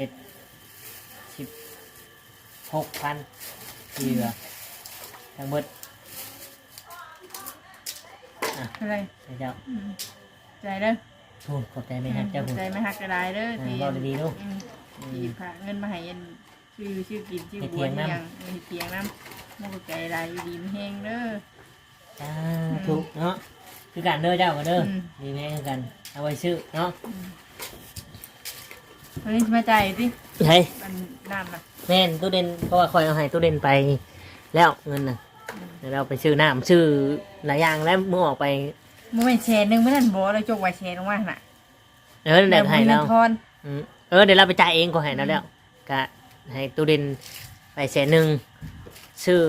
เจ็ดสิบหกพันที่เหลือทั้งหมดอะอะไรให้เจ้าอืมใจเด้อพูดขอบใจไหมฮะเจ้าพูดใจไม่หักกระไดเด้ออ่าที่เว้าดีๆลูกอืมที่พาเงินมาให้เย็นชื่อชื่อกินชื่อให้บัเถีวยงที่นำ ยังให้เทียงน้ำมันก็ใจลายอยู่ดีไม่แห้งเด้ออ่าถูกเนาะคือการเด้อเจ้ากันเด้ออม ดีแม่คือกันเอาไว้ซื้อเนาะ วันนี้มาใจายสิใช่มันน้ำนะแม่นตู้เด่นเพราะว่าคอยเอาให้ตู้เด่นไป แล้วเงินน่ะเดี๋ยวเราไปซื้อน้ำซื้อหลายอย่างแล้วเมื่อออกไปมันไม่แชร์หนึงไม่นั่นบอกเราจกไว้แชร์ลงมาน่ะเออเดี๋ยวให้เรางินทอนอืมเออเดี๋ยวเราไปจ่ายเองก็ให้เราแล้วก็ให้ตู้เด่นไปแสนหนึ่งซื้อ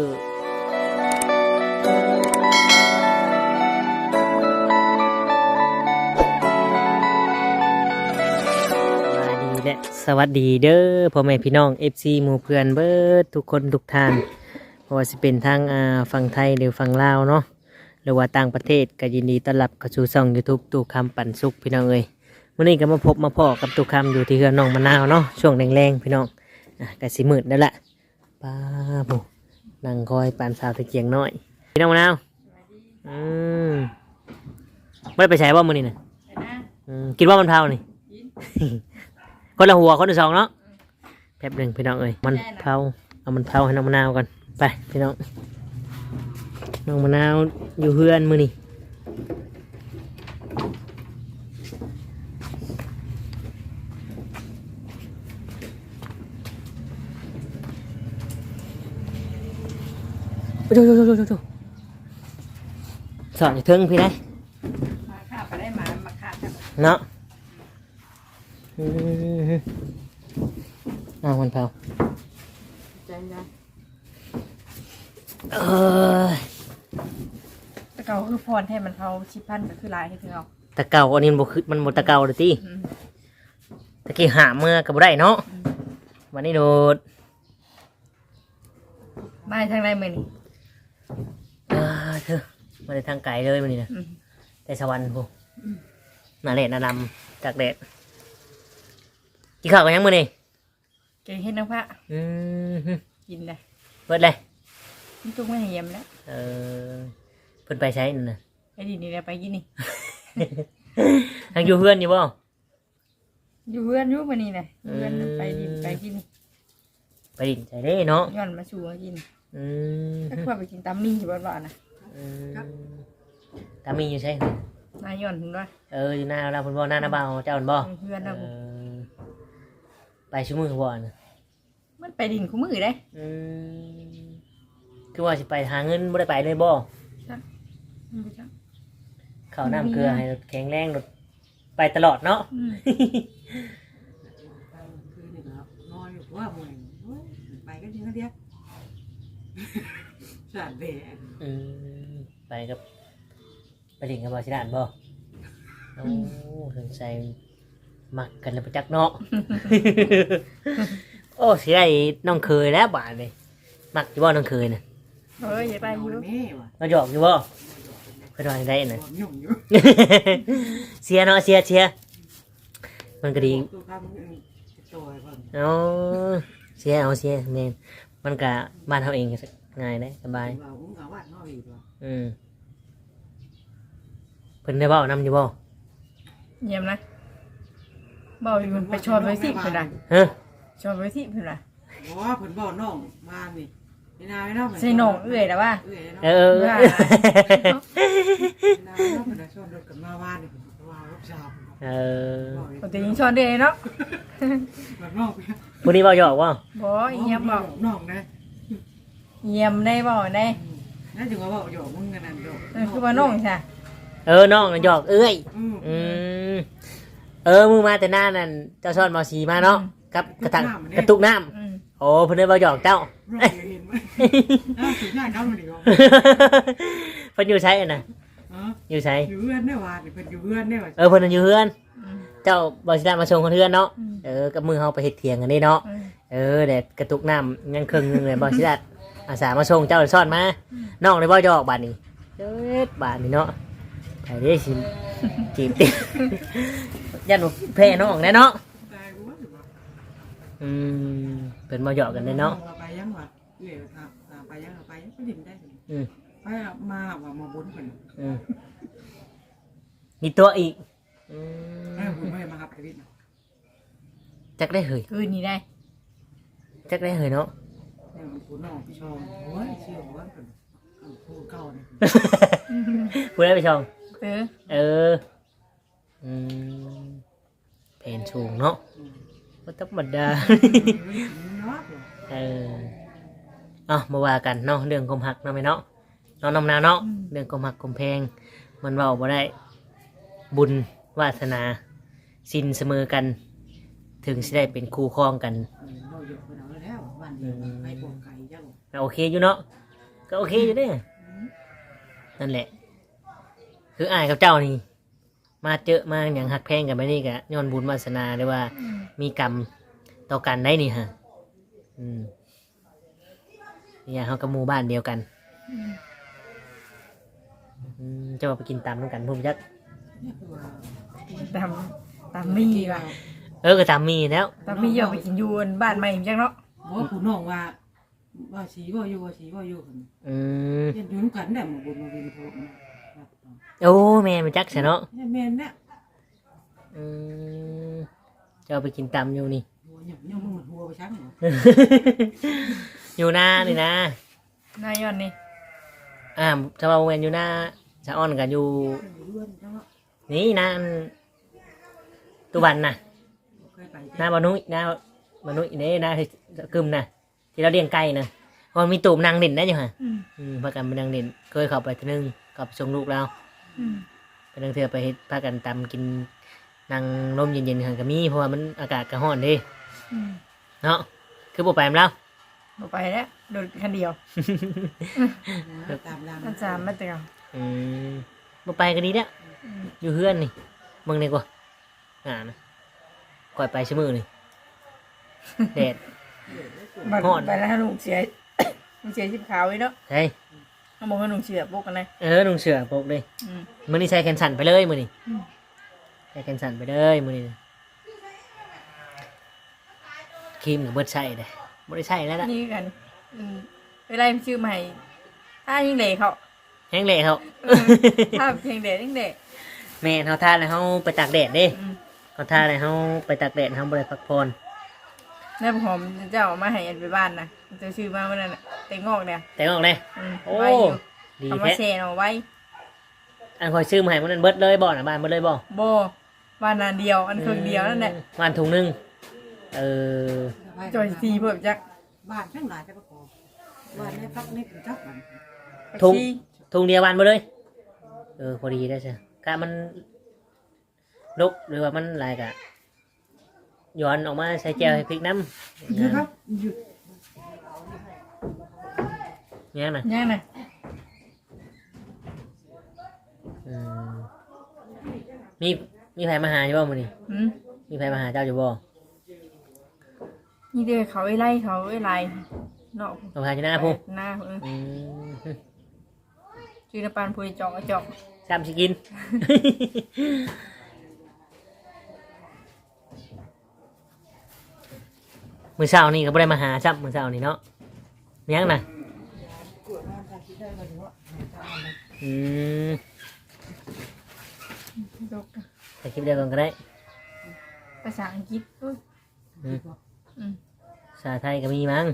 และสวัสดีเด้อพ่อแม่พี่น้อง FC หมู่เพื่อนเบิดทุกคนทุกท่านเพราะว่าสิเป็นทางอ่าฝั่งไทยหรือฝั่งลาวเนาะหรือว่าต่างประเทศก็ยินดีต้อนรับเข้าสู่ช่อง YouTube ตู่คำปันสุขพี่น้องเอ้ยวันนี้ก็มาพบมาพ่อกับตุกคำอยู่ที่เรือนน้องมะนาวเนาะช่วงแรงๆพี่น้องอะกะสิมืดนั่นแหละป้าบุนั่งคอยปานสาวตะเกียงน้อยพี่น้องมะนาวอืมไม่ได้ไปใช้บ่มือนี่นะไปนะอืมคิดว่ามันเผานี่กิน คนละหัวคนละสองเนาะแป๊บหนึ่งพี่น้องเอ้ยมันเผาเอามันเผาให้น้องมะนาวก่อนไปพี่น้องน้องมะนาวอยู่เพื่อนมือนี่โอ้โหโอ้โหโอ้โหโอ้โหสอนอย่าเทิงพี่ได้มาข้าวไปได้มามาข้าวจับเนาะอืม เอามันเผาใจนะเออแต่เก่าคือพรให้มันเขาชิพันก็คือลายให้ถึงเอาตะเกาอันนี้มันบ่คือมันบ่ตะเกาเลยติอืมตะกี้หาเมื่อก็บ่ได้เนาะวันนี้โดดมาทางใดมือนี่เออเธอมาในทางไกลเลยวันนี้นะอืมแต่สวรรค์พูหน้าเละหน้าดำจากแดด กินข้าวกันยังมื้อนี่เก่งเห็นน้ำพระอืมฮึกินเลยเปิดเลยนี่ตุ้งไม่ให้เยี่ยมแล้วเออเพิ่นไปใช้นั่นน่ะไอ้ดีนี่เราไปกินนี่ ทางอยู่เพื่อนอยู่บ่อยู่เพื่อนอยู่มานี่เลยเพื่อนอืมไปดินไปกินนี่ไปดินใจเด้เนาะย้อนมาชูมากินอืมถ้าควาไปกินตามมี่อยู่บ้านๆนะอืมตามีอยู่ใช่นายย้อนถึงด้วยเอออยู่หน้าเราเพิ่นบ่หน้าหน้าบ่าวเจ้าเพิ่นบ่เพื่อนเราเออ ไปชั่วมือบ่น่ะมันไปดินคู่มือได้อืมคือว่าสิไปหาเงินบ่ได้ไปเลยบ่อืมไปจ้ะข้าวน้ำเกลือให้รถแข็งแรงรถไปตลอดเนาะ อืมคือหนึ่งครับนอนอยู่ว่ามึงเว้ยไปก็จริงก็เดียวสาดเบนอืมไปกับไปเลิงกับบ่สิดานบ่ โอ้สนใจ มักกันแล้วประจักษ์เนาะ โอ้สิได้น้องเคยแล้วบาดนี้มักอยู่บ่น้องเคยน่ะเฮ้ยอย่าไปอยู่แม่ว่ะมาหยอกอยู่บ่เพิ่นว่าจังไดน่ะผมยุ่งอยู่เสียเนาะเสียเสียมันก็ดี ตัวข้ามมันตัวไอ้พ่อเอาเสียเอาเสียแม่นมันก็บ้านเฮาเองก็ง่ายได้สบายเราอุ้งเอาวัดนอกอีกว่ะอืมเพิ่นได้เว้านำอยู่บ่เยี่ยมนะ บอกอยู่ไปชอนไว้สิเพื่อนนะฮะชอนไว้สิเพื่อนนะบอกว่าผลบ่อน้องมานี่ไม่นาไม่น้องใส่หนองเอื่อยแต่ว่า เอ้ยเอเนาะอว่านาไม่น้องเป็นชวนรถกับมาว่าเนี่ยว่าลูกสาวเออปกติยิงชอนเดือยเนาะแบบน้องผู้นี้เว้าหยอกบ่บอกเยี่ยมบอกน้องนะเยี่ยมได้บอกได้น่าจะว่าบอกหยอกมึงกันนั่นหยอกเออคือว่าน้องใช่เออน้องน่ะหยอกเอ้ยอืมอืม เออมึงมาแต่หน้านั่นเจ้าซ่อนมอสีมาเนาะกับกระตังกระตุกน้ำอืมโอ้เพิ่นได้เว้าหยอกเจ้าร้องเห็นไหมน่าถึงง่ายเขามาดิวะเพิ่นอยู่ใช้น่ะอ๋ออยู่ใช้อยู่เพื่อนได้ว่าเพิ่นอยู่เพื่อนได้ว่าเออเพิ่นนะอยู่เฮือน อืมเจ้าบ่สิได้มาส่งคนเฮือนเนาะอืมเออกับมือเฮาไปเฮ็ดเถียงกันนี่เนาะ อืม เออเด็กกระตุกน้ำยังครึ่งหนึงเลยบอสิดัดอาสามาส่งเจ้าซ่อนมาน้องเลยบ่ยอกบาดนี้เจ็ดบาทนี่เนาะ ไปเด้สิจีบติยันบ่แพ้น้องแน่เนาะตายกูว่าหรือว่าอืมเป็นมาหยอกกันได้เนาะไปยังวะเอ๋ครับไปยังไปยังก็ดิ่มได้อืมไปมาว่ามาบุญกันอืมมีตัวอีกอืแม่มบุญไม่มาครับชีวิตนะจักได้เหยคืนนี้ได้จักได้เหยเนาะ แม่บุญน้องพี่ชองโอ้ยเชื่อว่าเป็นผู้เก่าเนี่ย พูดได้ไปชอง เออเอออืมเพนสูงเนาะก็ธรรมดาเนาะเออเอะมาว่ากันเนาะเรื่องกลมหักเนาะไหมเนาะเนาะน้ำนาเนาะเรื่องกลมหักกลมแพง มันเว่าบ่ได้ บุญวาสนาสินเสมอกัน ถึงสิได้เป็นคู่ครองกันเราอยู่คนเราแล้ววันเดียวไปปวงไก่ยังก็โอเคอยู่เนาะก็โอเคอยู่เด้นั่นแหละ คืออายกับเจ้านี่ มาเจอมาอย่างหักแพงกันไปนี่กะย้อนบุญวาสนาหรือว่ามีกรรมต่อกันได้นี่ฮะอืมเนี่ยเขากับหมู่บ้านเดียวกันอืมจะมาไปกินตามด้วยกันพุ่มจักนี่คือว่าตามตามมีว่ะเออก็ตามมีแล้ว ตามมีอยากไปกินอยูนบ้านใหม่จังเนาะว่าผู้น้องว่าว่าสีว่าอยู่ว่าสีว่าอยู่กันอืมเห็นยุ่งกันแต่มาบุญมาวินโทษ โอ้แม่มันจักใช่เนาะแม่เนี่ยอืมจะเอาไปกินตามอยู่นี่ หัวหยำยังมึงหัวไปช้างเหรออยู่หน้านี่นะ นายย้อนนี่อ่าจะมาเวนอยู่หน้าจะอ้อนกันอยู่ เลื่อนจังนี่นะอันตุบันนะเคยไปหน้าบานุยหน้าบานุยนี่หน้ากึมนะที่เราเลี้ยงไก่นะเพราะมันมีตูมนางเด่นได้อยู่ฮะอืม อืมพากันเป็นนางเด่นเคยเข้าไปทีนึงกับชงลูกเราอืม ไปนั่งเถื่อไปเฮ็ดพากันตำกินนางลมเย็นๆหันก็มีเพราะว่ามันอากาศก็ร้อนเดิอืมเนาะคือบ่ไปมนแล้วบ่ไปแล้วโดนคันเดียวตามรางมันสามมาเตียวอืมบ่ไปก็ดีแล้วอืมอยู่เฮือนนี่มึงนี่กว่าอ่านะก่อยไปชั่วมือนี่แดดบัดฮ้อนไปแล้วลูกเสียลูกเสียชิบขาวไว้เนาะใช่ เขาบอกว่าลูกเสียปกกันเลยเออลุงเสือปกเลยอืม มือนี่ใช้แขนสั่นไปเลยมือนี่อืมใช้แขนสั่นไปเลยมือนี่ครีมกับเบิดใช่เลยบ่ได้ใช่แล้วล่ะนี่กันอืมเวลาชื่อใหม่ถ้ายิ่งเด็กเขาแห้งเละเขาถ้าเพลงเด็กยิ่งเด็กแม่นเขาทาแล้วเขาไปตากแดดเด้อืมเขาทาแล้วเขาไปตากแดดเขาบ่ได้พักผ่อน แม่หอมเจ้าเอามาให้อันไปบ้านนะจะชื่อมาเมื่อนั้นน่ะเต็งงอกเนี่ยแต่งออกเลย อืมโอ้ ไว้อยู่ดีเอามาแท้เซนเอาไว้อันคอยซื้อมาให้มันนั้นเบิดเลยบ่นะบ้านเบิดเลยบ่โบบ้านนานเดียวอันครึ่งเดียวนั่นแหละบ้านถุงหนึงเออจอยซีเพิ่มจักบ้านทั้งหลายจะก็พอบ้านนี้พักนี่เป็นทักมันถุงซีถุงเดียวบ้านหมดเลย เออพอดีได้ใช่กะมันลกหรือว่ามันหลายกะ ย้อนออกมาใส่แจวให้พริกน้ำคือครับหยุดเนี่ยนะย่างน่ะอืมมีมีใครมาหาอยู่บ่มื้อนี้อืมมีใครมาหาเจ้าอยู่บ่นี่เด้อเขาไอ้ไล่เขาไอ้ไล่เนาะต้องหาอยู่หน้าพุ่งหน้าเอออืมชื่อน้ำปานพุยจอกจอกซ้ำสิกิน มื้อเช้านี่ก็บ่ได้มาหาซ้ำมื้อเช้านี่เนาะมีหยังน่ะอืมจอกแต่คลิปเดียวกันก็ได้ภาษาอังกฤษอุ้ยอืมอืมภาษาไทยก็มีมั้ง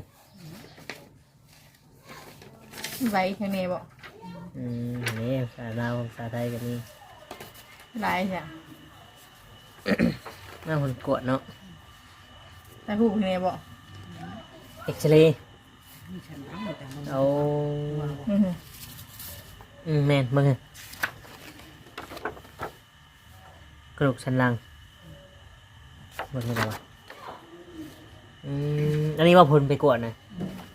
ไว้ข้างในบ่อืมนี่ภาษาลาวภาษาไทยก็มีไล่จ้ะ น่าคนกวดเนาะ แต่ผู้ข้างในบ่เอ็กซเรย์มีฉันทั้งหมดแต่มันเอาอืมอืมแมนมึงอะกระดูกสันหลังมึงอะไรวะอืมอันนี้ว่าพลไปกวดนะ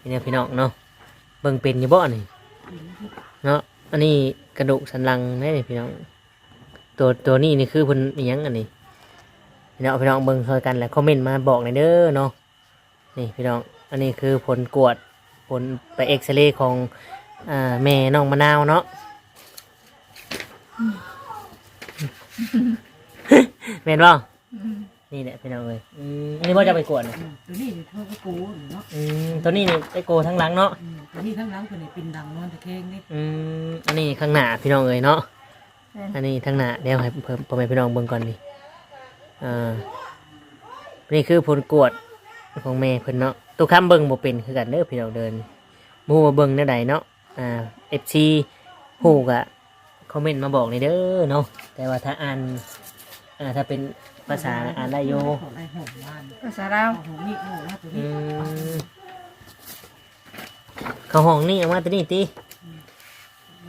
นี่เนี่ยพี่น้องเนาะเบิ่งเป็นอยู่บ่นี่เนาะอันนี้กระดูกสันหลังแน่นี่พี่น้อง ตัวตัวนี้นี่คือเพิ่นอิหยังอันนี้ พี่น้องพี่น้องเบิ่งช่วยกันแหละคอมเมนต์มาบอกหน่อยเด้อเนาะนี่พี่น้องอันนี้คือผลกวดผลไปเอ็กซเรย์ของอ่าแม่น้องมะนาวเนาะแม่นบ่อืมนี่แหละพี่น้องเลยอืมอันนี้ว่าจะไปกวดอืมตัวนี้นี่เท่ากับกูเนาะอืมตัวนี้นี่ไปโกทั้งหลังเนาะอืมตัวนี้ทั้งหลังคนนี้เป็นดังนอนตะแคงนี่อืมอันนี้ข้างหน้าพี่น้องเลยเนาะแม่นอันนี้ข้างหน้าเดี๋ยวให้เพิ่มพ่อแม่พี่น้องเบิ่งก่อนดิ อ่านี่คือผลกวดของแม่เพิ่นเนาะตัวข้ามเบิ่งบ่เป็นคือกันเด้อพี่น้องเดินบ่ฮู้ว่าเบิ่งแนวใดเนาะอ่า FC ฮู้ก็คอมเมนต์มาบอกนี่เด้อเนาะแต่ว่าถ้าอ่านอ่าถ้าเป็นภาษาอ่านได้โยของได้หอมบ้านภาษาลาวของนี่โอ้ว่าตัวอืนี้มเขาห้องนี่เอามาตัวนี้ติ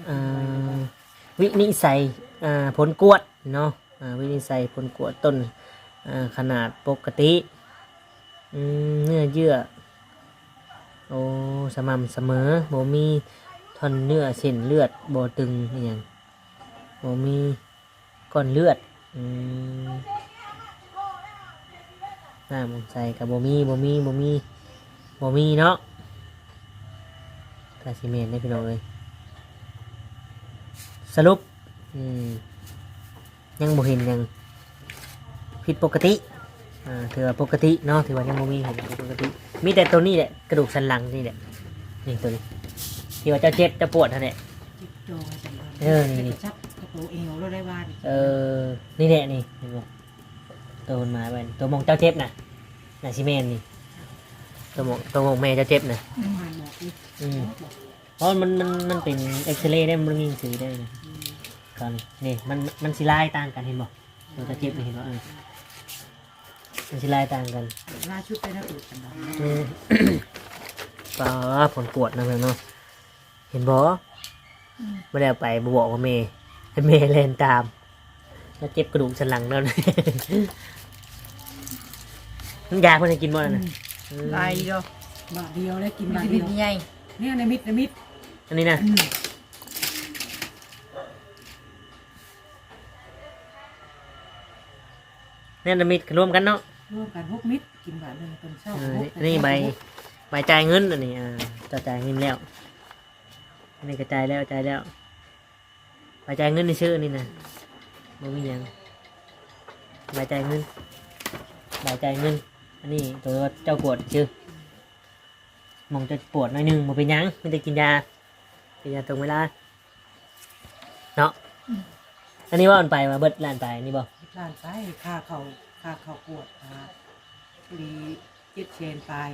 อ่าวินิสัยอ่าผลกวดเนาะอ่าวินิสัยผลกวดต้นอ่า ขนาดปกติเนื้อเยื่อ โอ้สม่ำเสมอโบมีท่อนเนื้อเส้นเลือดโบตึงอย่างโบมีก้อนเลือดอน้ำมันใส่กับโบมีโบมีโบมีโบมีเนาะกาซิเมนได้พี่น้องเลยสรุปยังโบเห็นยัง ผิดปกติอ่าถือว่าปกติเนาะถือว่ายังโบมีเห็นผิดปกติ มีแต่ตัวนี้แหละกระดูกสันหลังนี่แหละนี่ตัวนี้ที่ว่าเจะเจ็บจะปวดท่านแหละ จิ๊บโจยจังเลยเออนี่นี่ชักกระโปรงเอวเราได้บ้านเออนี่แหละนี่เห็นบ่ตัวมันมาไปตัวมองเจ้าเจ็บนะน่ะซิเมนนี่ตัวมองตัวมองแม่เจ้าเจ็บนะมาบอกดิอืม บอกเพราะมันมันมันเป็นเอ็กซเรย์ได้มันมีหนังสือได้นะก่อนนี่มันมันสิลายต่างกันเห็นบ่ตัวเจ้าเจ็บนี่เห็นบ่เออ มันสิลายต่างกันล่าชุดไปนะปวดกันดอืมปลาผลปวดนะเพื่อนเนาะเห็นบ่ไม่ได้เอาไปบบอกว่าเมย์ให้เมย์เล่นตาม แล้วเจ็บกระดูกสันหลังแล้วนะน้ำยาเพื่อนให้กินบ่นั่นนะอืมลายเดียวบาทเดียวได้กินมีบาทที่เดีดิยวนใหญ่เนี่ยในมิดในมิดอันนี้นะอืมเนี่ยนามิดรวมกันเนาะ ร่วมกันหกมิดกินบาทหนึ่งเป็นเช่าเออหกนี่ใบใบจ่ายเงินอันนี้อ่าจะจ่ายเงินแล้วอันนี้ก็จ่ายแล้วจ่ายแล้วใบจ่ายเงินในชื่อนี่นะบ่มีหยังใบจ่ายเงินใบจ่ายเงินอันนี้ตัวเจ้าปวดชื่อมองจะปวดหน่อยหนึงบ่เป็นหยังไม่ได้กินยากินยาตรงเวลาเนาะอันนี้ว่ามันไปมาเบิดล้านไปนี่บ่ล้านไปค่าเขา ค่าเขาปวดค่าดีเจ็บเชนปลาย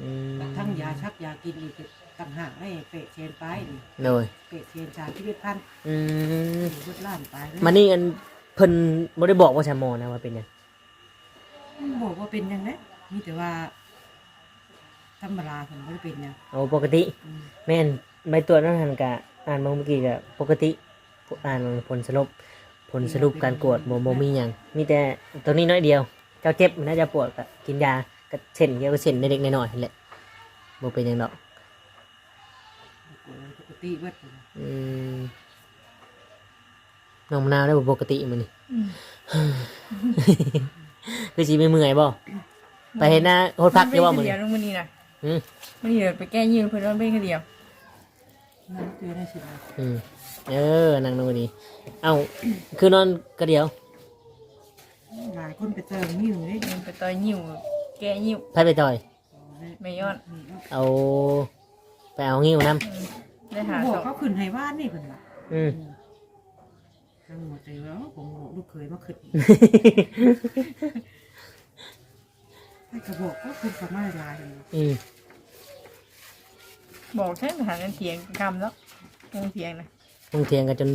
อืมทั้งยาชักยากินอีกต่างหากให้เปะเชนปลายนี่โดยเปะเชนชาที่เป็นพันอืมเบิดล้านปลายเลยมานี่อันเพิ่นบ่ได้บอกว่าชาโมนะว่าเป็นหยังบอกว่าเป็นยังไงมีแต่ว่าธรรมดาผมไม่ได้เป็นหยังเอาปกติ อืมแม่นใบตัวจนั้นหันกะอ่านมาเมื่อกี้กะปกติอ่านผลสรุป ผลสรุปการกวดบ่บ่มีหยังมีแต่ตัวนี้น้อยเดียว เจ้าเจ็บมันน่าจะปวดก็กินยาก็เส้นเดียวก็เส้นเล็กๆน้อยๆนั่นแหละบ่เป็นหยังดอกปกติเบิดอืมน้องมะนาวได้บ่ปกติมื้อนี้อืมคือสิไม่เมื่อยบ่ไปเห็นหน้าโหดพักอยู่บ่มื้อเดีนี้ยวลงมือนี่นะอืมมือนี่ไปแก้ยืนเพื่อนว่าเป็นแค่เดียวนั่นคือได้สิบอืม เออ นั่งนอนดีเอ้า คือนอนกระเดียวหลายคนไปเจอมีอยู่นี่มันไปต่อยยิ้วแก้ยิ้วไพ่ไปจอย ไม่ย้อนเอา ไปเอางิ้วน้ได้หาบอสกองเขาขึ้นให้ว่านนี่เพิ่นว่าำอืม ทั้งหมดเลยแล้วผมบอกลูกเคยมาขึ้นให้กระบอกก็ขึ้นกับมาลายเลยอืมบอกแค่หาเงินเถียงกำแล้วงงเถียงนะ มึงเถียงกันจน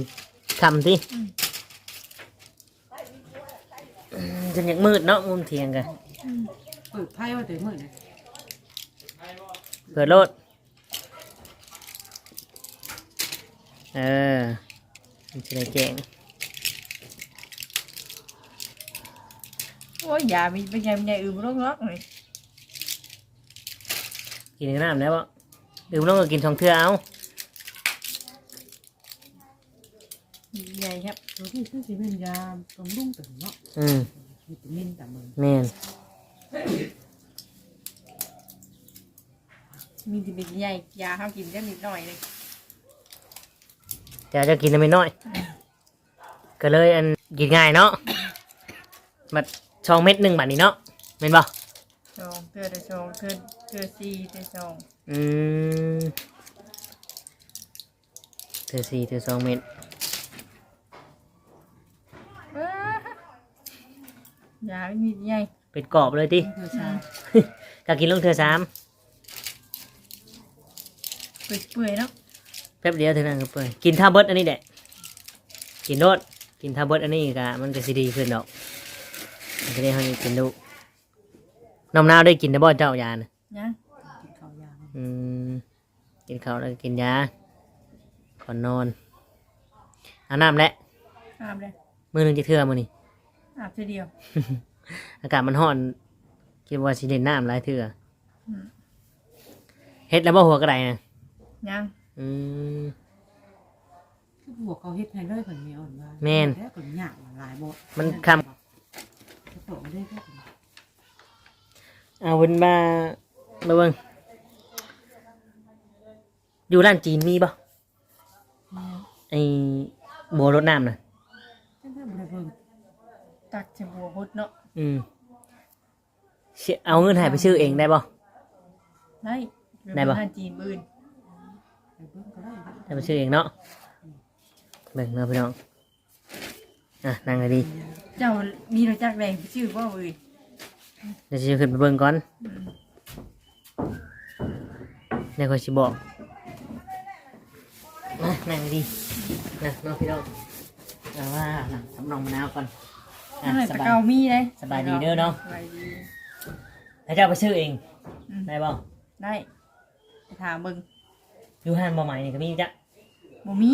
คำที่จนอยากมืดเนาะมึงเถียงกันเปิดไพ่ว่าแต่เมื่อไหร่เปิดโลดเออมันจะได้แจ้งโอ้ยยามีเป็นไงเป็นไงอื่นร้องร้องเลยกินน้ำแล้วบ่ดื่มน้องก็กินสองเทื่อเอา ใหญ่ครับตัวที่ซึ่งสิเป็นยาตรงรุ่งตึงเนาะอืมวิตามินแต่มึงแม่นมีที่เป็นใหญ่ยาเขากินได้นิดหน่อยเลยแต่จะกินได้ไม่น้อย ก็เลยอันกินง่ายเนาะมาช่องเม็ดหนึ่งบาทนี้เนาะเม็นบ่สองเทื่อได้สองเทื่อเทื่อสี่ได้สองอืมเธอสี่เธอสองเม็ด ว้าฮะ ยาไม่มีใหญ่เป็นกรอบเลยติเธอชาก็กินลงเธอสามเปื่อยๆเนาะแป๊บเดียวเท่านั้นก็เปื่อยกินท่าเบิดอันนี้แหละกินโนดกินท่าเบิดอันนี้ก็มันก็สิดีขึ้นดอกมันก็ได้ให้กินดูน้ำนาวได้กินได้บ่เจ้ายานะยังกินข้าวยางอืมกินข้าวแล้วก็กินยาก่อนนอนอาบน้ำแล้วอาบเลยมือหนึงจะเทื่อมือนี่ อาบทีเดียวอากาศมันร้อนคิดว่าสิเด่นน้ำหลายเทื่ออมเฮ็ดแล้วบ่หัวกระไดนะยังอืม คือหัวเขาเฮ็ดให้เลยคนมีอ่อนว่าแม่นแล้วคนหยาบหลายบ่มันคจะตกได้แค่คนเอาเป็นมามาเบิ่งอยู่ร้านจีนมีบ่ไอ้บัวรดน้ำน่ะ จังได้บ่ได้เบิ่ง ตักจะบัวพุดเนาะอืมเสิเอาเงินใหายไปซื้อเองได้บ่ได้ได้ปะห้านจีนมื่นไปเบิ่งก็ได้ให้ไปซื้อเองเนาะเบิ่งเนาะพี่น้องอะนั่งให้ดีเจ้ามีรสจักแรงชื่อว่าเอ้ยเดี๋ยวจะขึ้นไปเบิ่งก่อนเดี๋ยวค่อยสิบอกนะนั่งให้ดีนะเนาะพี่น้องเอาว่าหลังสำรองมะนาวก่อน อะนั่นแหละสตะบายเกามีเลยสบายดีเด้อเนาะสบายดี แล้วเจ้าไปซื้อเองอืม ได้บ่ได้ไปถามมึงอยู่ห้านบ่ใหม่นี่ก็มีจ้ะบ่มี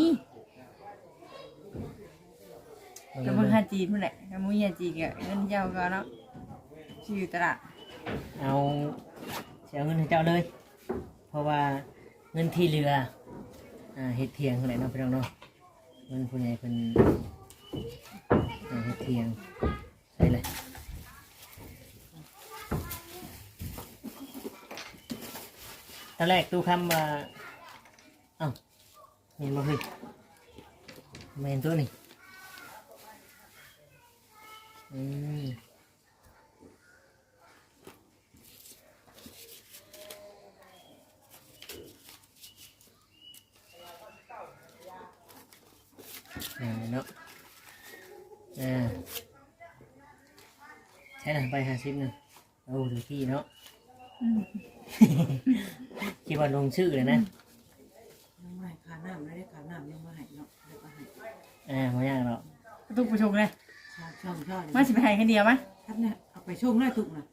ก็เบิ่งห้านจีนนั่นแหละก็มึงห้านจีนก็เงินเจ้าก็เนาะชื่อตลาดเอาเสียเงินให้เจ้าเลย เพราะว่าเงินที่เหลืออ่าเฮ็ดเทียงเท่าไหร่เนาะพี่น้องเนาะเงินผู้ใหญ่เพิ่นอ่า เฮ็ดเทียงใส่เลยตอนแรกตู้คำว่าเอ้าเห็นบ่เฮ้ยไม่เห็นตัวนี่อืมอ่าเนาะ อ่าใช่นะไปหาซิปหนึงโอ้ดูที่เนาะ อืมคิดว่าลงชื่อเลยนะ ยังไม่ขาน้ำได้ขาน้ำยังไม่ให้เนาะได้ก็ให้อ่าไม่ยากหรอกกระตุกผู้ชมเลยชอบชอบชอบมาสิไปให้แค่เดียวมั้ยท่านเนี่ยเอาไปช่วงแรกถูกนะ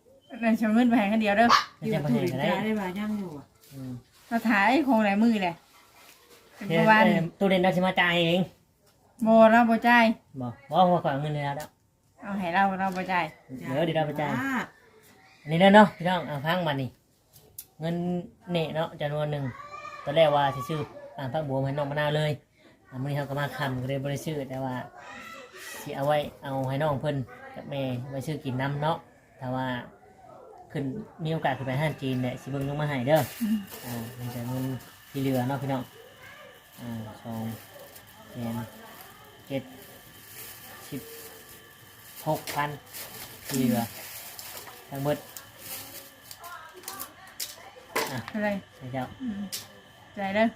นั่นชาวเงินไปให้แค่เดียวเด้อไม่จะไปไหนก็ได้ได้ได้มาย่างอยู่อะอืมมาถ่ายคงหลายมือเลยเป็นเดี๋ปยวระวัน เอ่อตู้เด่นเราจะมาจ่ายเองโบเราบ่จ่ายบอกว่าหัวก่อนเงินเลยแล้วเอาให้เราเราบ่จ่ายเดี๋ยวเดี๋ยวเราไปจ่ายจ้อันนี้เด้อเนาะพี่น้องอ่าพังมานี่เงินเน่เนาะจำนวนหนึ่งตอนแรกว่าจะซื้ออ่าพักบัวมาให้น้องมะนาวเลยอ่ามื่อนี้เขาก็มาคำก็เลยบริซื้อแต่ว่าสิเอาไว้เอาให้น้องเพิ่นกับแม่ไว้ซื้อกินน้ำเนาะแต่ว่าขึ้นมีโอกาสขึ้นไปห้างจีนเนี่ยสิเบิ่งลงมาให้เด้ออืมอ่ามันจะเงินที่เหลือเนาะพี่น้องอ่าสองแสน เจ็ดสิบหกพันที่เหลือทั้งหมดอะไรให้เจ้าอืมใจเด้อ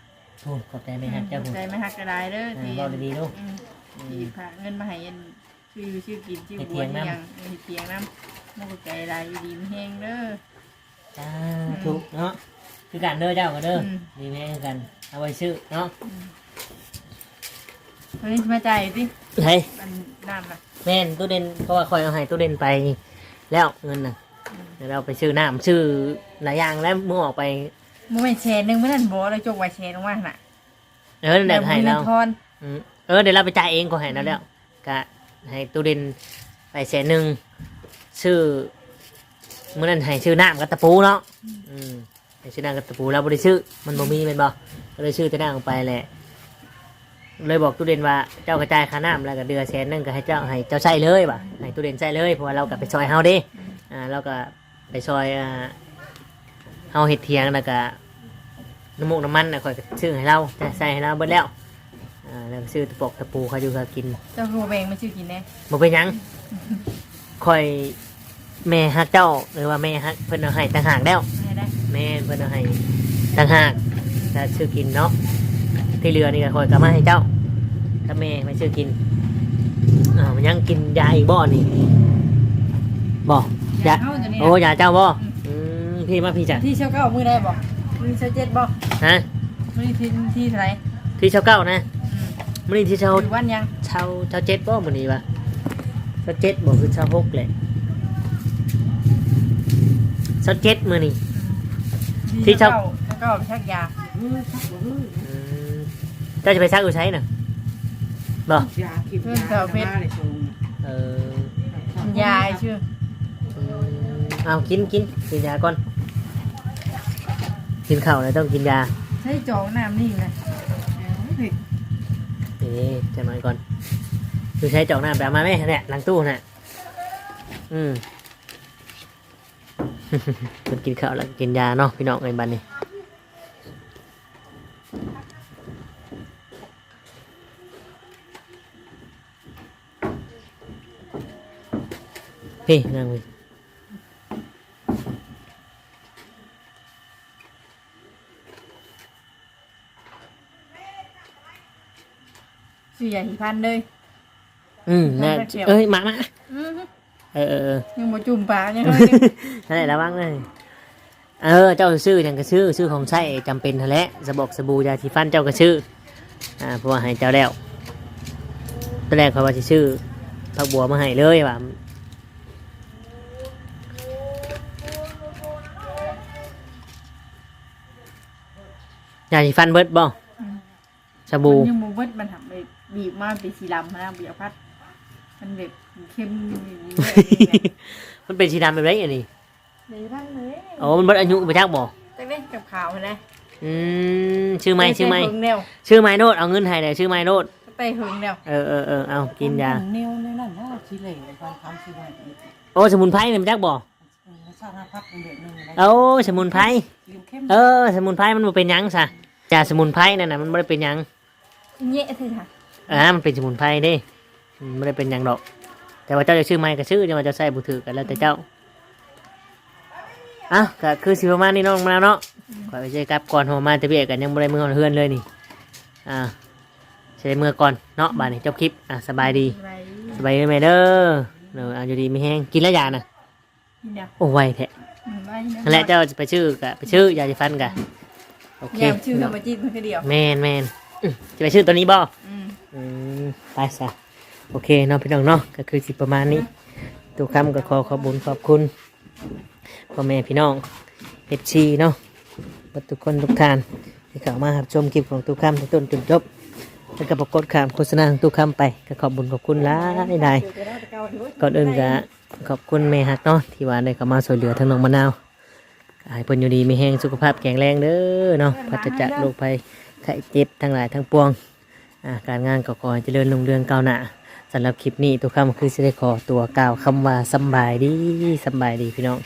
ทูนขอบใจไหมฮะเจ้าคุณใจไม่หักกระไดเด้ออ่าที่เว้าดีๆลูกอืมอืที่มฝากเงินมาให้เอ็นชื่อชื่อกินชื่อให้บัเถีวยงที่นำ ยังให้เทียงน้ำมันก็ใจลายอยู่ดีไม่แห้งเด้อจ้าถูกเนาะคือการเด้อเจ้ากันเด้ออม ดีแม่คือกันเอาไว้ซื้อเนาะ วันนี้มาจ่ายสิเฮ้ยมันน้ำน่ะแม่นตู้เด่นเพราะว่าคอยเอาให้ตู้เด่นไป แล้วเงินน่ะเดี๋ยวเราไปซื้อน้ำซื้อหลายอย่างแล้วมื่อออกไปมันไม่แชร์หนึงไม่นั่นบ่เราจกไว้แชร์ลงมาน่ะเออเดี๋ยวให้เราทอนอืมเออเดี๋ยวเราไปจ่ายเองก็ให้นะแล้วก็ให้ตู้เด่นไปแสนหนึ่งชื่อเมื่อนั้นให้ชื่อน้ำกับตะปูเนาะอืมให้ชื่อน้ำกับตะปูเราบริชื่อมันบ่มีเป็นบ่ก็เลยชื่อแต่น้ำลงไปแหละ เลยบอกตู้เด่นว่าเจ้ากระจายค่าน้ำแล้วก็เดือนแสนหนึงก็ให้เจ้าให้เจ้าใช้เลยว่ะให้ตู้เด่นใช้เลยเพราะว่าเราก็ไปซอยเฮาเดิอ่าเราก็ไปซอยอ่าเฮาเห็ดเทียงแล้วก็น้ำมูกน้ำมันน่ะคอยก็ชื่อให้เราจะใส่ให้เราเบิดแล้วอ่าแล้วก็ซื้อตะปอกตะปูเขาอยู่เขากินเจ้าครูแบงมาชื่อกินแน่บ่เป็นหยังคอยแม่ฮักเจ้าหรือว่าแม่ฮักเพิ่นเอาให้ต่างหากแล้วให้ได้แม่เพิ่นเอาให้ต่างหากถ้าซื้อกินเนาะ ที่เหลือนี่ก็คอยกลับมาให้เจ้าถ้าแม่ไม่ซื้อกินอ้าวมันยังกินยาอีกบ่นี่บ่ยาเฮาตัวนี้โอ้ยาเจ้าบ่อืมพี่มาพี่จ้ะที่เช้าเก้ามือได้บ่มือเช้าเจ็ดบ่ฮะมือที่ที่เท่าไหร่ที่เช้าเก้านะอืมมื้อนี้ที่เช้าหรือวันยังเช้าเช้าเจ็ดบ่มื้อนี้วะเช้าเจ็ดบ่คือเช้าหกแหละเช้าเจ็ดมื้อนี้ที่เช้าเช้าเก้าไปชักยา เฮ้ยชักบ่เฮ้ยอืมเจ้าจะไปซักอยู่ใช้น่ะบ่ยาคิดยามาเลยชงเออยาชื่ออืมเอากินกินกินยาก่อน กินข้าวเลยต้องกินยาใช้จองน้ำนี่นะเฮ้ยนี่จะมาก่อน คือใช้จอกน้ำแบบมาไหมเนี่ยหลังตู้น่ะอืมคนกินข้าวแล้วกินยาเนาะพี่น้องในบ้านนี้ พี่นั่งเลยชื่อยาหิพันเลยอืมน่านั่งเที่ยวเอ้ยมามาอือฮึเออเออเออยังบ่จุ่มปากยังเลยนั่นแหละระวังเลยเออเจ้าซื้อยังก็ซื้อซื้อของใช้จำเป็นนั่นแหละสบอกสบู่ยาสีฟันเจ้าก็ซื้ออ่าเพราะว่าให้เจ้าแล้วตอนแรกเขาว่าจะซื้อผักบัวมาให้เลยว่า ยาสีฟันเบิดบ่สบู่มันยังบ่เบิดมันทำไปบีบมาเป็นสีดำนะเบียพัดมันแบบเข้มอย่างนี้เลยมันเป็นสีดำแบบไรอันนี้เลยพันเลยโอ้มันเบิดอายุไปจักบ่แต่เล่นกับขาวนะอืมชื่อไม่ชื่อไม่หึงแนวชื่อไม่โนดเอาเงินให้เลยชื่อไม่โนดเตะหึงแนวเออเออเออเอากินยาแนวในนั้นนะชิเหล่ฟังคำชิไว้โอ้สมุนไพรเนี่ยมันจักบ่ชาติพักเดือนหนึ่งนะโอ้สมุนไพรยืมเข้มเออสมุนไพรมันบ่เป็นหยังซะ ยาสมุนไพรนั่นน่ะมันไม่ได้เป็นหยังเงี้ยสิค่ะอ่ามันเป็นสมุนไพรเด้อืมไม่ได้เป็นหยังดอก แต่ว่าเจ้าจะชื่อไม่ก็ชื่อจะมาจะใส่บุถือกันแล้วแต่เจ้าอะก็คือสิประมาณนี้เน้องมาแล้วเนาะขอไปเจอกับก่อนหัวมาแตะเบียกันยังบ่ได้มือเฮือนเลยนี่อ่าใช้มือก่อนเนาะบาดนี้จบคลิปอะสบายดีไรสบายดีไหมเด้อเนาะอะอยู่ดีไม่แห้งกินแล้วยานะกินเดียวโอ้ไวแท้อืมไรนั่นแหละเจ้าจะไปชื่อกะไปชื่อยาสีฟันกะ โอเค แยมชื่อธรรมจิตมันแค่เดียว แมนแมนอื้อจะไปชื่อตัวนี้บ่อืมอืมไปซะโอเคเนาะพี่น้องเนาะก็คือสิประมาณนี้ทุกคำก็ขอขอบคุญขอบคุณพ่อแม่พี่น้องเอฟซีเนาะบัดทุกคนทุกท่านที่เข้ามารับชมคลิปของทุกคำที่ต้นจนจบแล้วก็ปรากฏข่าวโฆษณาของทุกคำไปก็ขอบคุญขอบคุณหลายหลาย ก่อนอื่นก็ขอบคุณแม่ฮักเนาะที่ว่าได้เข้ามาช่วยเหลือทั้งน้องมะนาว ให้เพิ่นอยู่ดีมีแห้งสุขภาพแข็งแรงเด้อเนาะพัฒจากโรคภัยไข้เจ็บทั้งหลายทั้งปวงอ่าการงานก็ขอให้เจริญรุ่งเรืองก้าวหน้าสำหรับคลิปนี้ตัวคำคือจะได้ขอตัวกล่าวคำว่าสำบายดีสำบายดีพี่น้อง